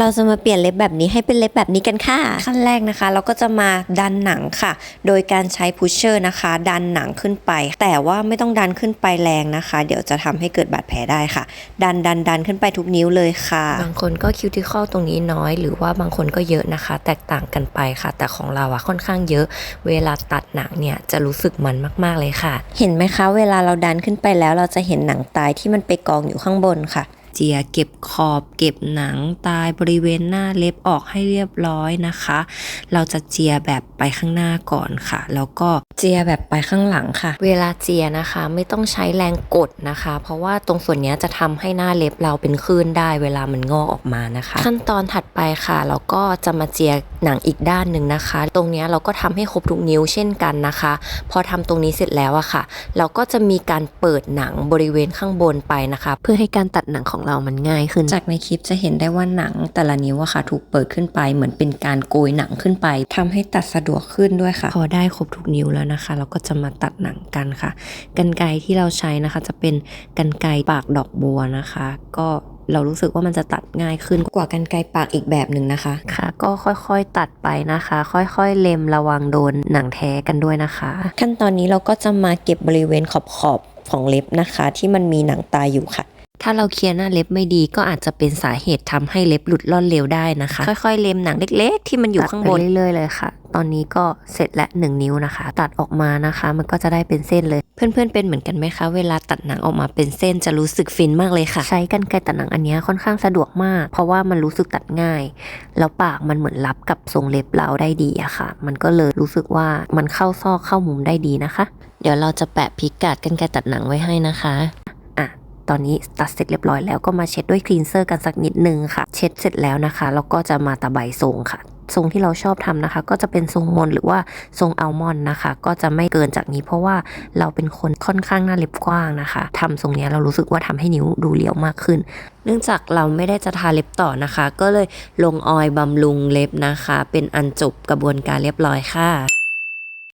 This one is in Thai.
เราจะมาเปลี่ยนเล็บแบบนี้ให้เป็นเล็บแบบนี้กันค่ะ ขั้นแรกนะคะ เราก็จะมาดันหนังค่ะ โดยการใช้พุชเชอร์นะคะ ดันหนังขึ้นไป แต่ว่าไม่ต้องดันขึ้นไปแรงนะคะ เดี๋ยวจะทำให้เกิดบาดแผลได้ค่ะ ดันดันดันขึ้นไปทุกนิ้วเลยค่ะ บางคนก็คิวติคอลตรงนี้น้อย หรือว่าบางคนก็เยอะนะคะ แตกต่างกันไปค่ะ แต่ของเราอะค่อนข้างเยอะ เวลาตัดหนังเนี่ยจะรู้สึกมันมาก ๆเลยค่ะ เห็นไหมคะ เวลาเราดันขึ้นไปแล้วเราจะเห็นหนังตายที่มันไปกองอยู่ข้างบนค่ะ เจียเก็บขอบเก็บหนังตายบริเวณหน้าเล็บออกให้เรียบร้อยนะคะ เราจะเจียแบบไปข้างหน้าก่อนค่ะ แล้วก็เจียแบบไปข้างหลังค่ะ เวลาเจียนะคะไม่ต้องใช้แรงกดนะคะ เพราะว่าตรงส่วนนี้จะทำให้หน้าเล็บเราเป็นคลื่นได้เวลามันงอกออกมานะคะ ขั้นตอนถัดไปค่ะ เราก็จะมาเจียหนังอีกด้านหนึ่งนะคะ ตรงนี้เราก็ทำให้ครบทุกนิ้วเช่นกันนะคะ พอทำตรงนี้เสร็จแล้วอะค่ะ เราก็จะมีการเปิดหนังบริเวณข้างบนไปนะคะ เพื่อให้การตัดหนังของเรามันง่ายขึ้น จากในคลิปจะเห็นได้ว่าหนังแต่ละนิ้วอะค่ะถูกเปิดขึ้นไปเหมือนเป็นการโกยหนังขึ้นไปทำให้ตัดสะดวกขึ้นด้วยค่ะ พอได้ครบทุกนิ้วแล้วนะคะ เราก็จะมาตัดหนังกันค่ะกันไกรที่เราใช้นะคะ จะเป็นกันไกรปากดอกบัวนะคะ ก็เรารู้สึกว่ามันจะตัดง่ายขึ้นกว่ากันไกรปากอีกแบบหนึ่งนะคะค่ะ ก็ค่อยๆตัดไปนะคะ ค่อยๆเล็มระวังโดนหนังแท้กันด้วยนะคะ ขั้นตอนนี้เราก็จะมาเก็บบริเวณขอบๆของเล็บนะคะ ที่มันมีหนังตายอยู่ค่ะ ถ้าเราเคลียร์หน้าเล็บไม่ดีก็อาจจะเป็นสาเหตุทำให้เล็บหลุดล่อนเร็วได้นะคะ ค่อยๆเล็มหนังเล็ก ๆ ที่มันอยู่ข้างบนเรื่อยๆเลยค่ะ ตอนนี้ก็เสร็จและหนึ่งนิ้วนะคะ ตัดออกมานะคะ มันก็จะได้เป็นเส้นเลย เพื่อนๆเป็นเหมือนกันไหมคะ เวลาตัดหนังออกมาเป็นเส้นจะรู้สึกฟินมากเลยค่ะ ใช้กันไกรตัดหนังอันเนี้ยค่อนข้างสะดวกมาก เพราะว่ามันรู้สึกตัดง่าย แล้วปากมันเหมือนรับกับทรงเล็บเราได้ดีอะค่ะ มันก็เลยรู้สึกว่ามันเข้าซอกเข้ามุมได้ดีนะคะ เดี๋ยวเราจะแปะพิกัดกันไกรตัดหนังไว้ให้นะคะอะ ตอนนี้ตัดเสร็จเรียบร้อยแล้วก็มาเช็ดด้วยคลีนเซอร์กันสักนิดนึงค่ะ เช็ดเสร็จแล้วนะคะแล้วก็จะมาตะไบทรงค่ะทรงที่เราชอบทำนะคะ ก็จะเป็นทรงมนหรือว่าทรงอัลมอนด์นะคะ ก็จะไม่เกินจากนี้เพราะว่าเราเป็นคนค่อนข้างหน้าเล็บกว้างนะคะทำทรงนี้เรารู้สึกว่าทำให้นิ้วดูเรียวมากขึ้น เนื่องจากเราไม่ได้จะทาเล็บต่อนะคะ ก็เลยลงออยบำรุงเล็บนะคะ เป็นอันจบกระบวนการเรียบร้อยค่ะ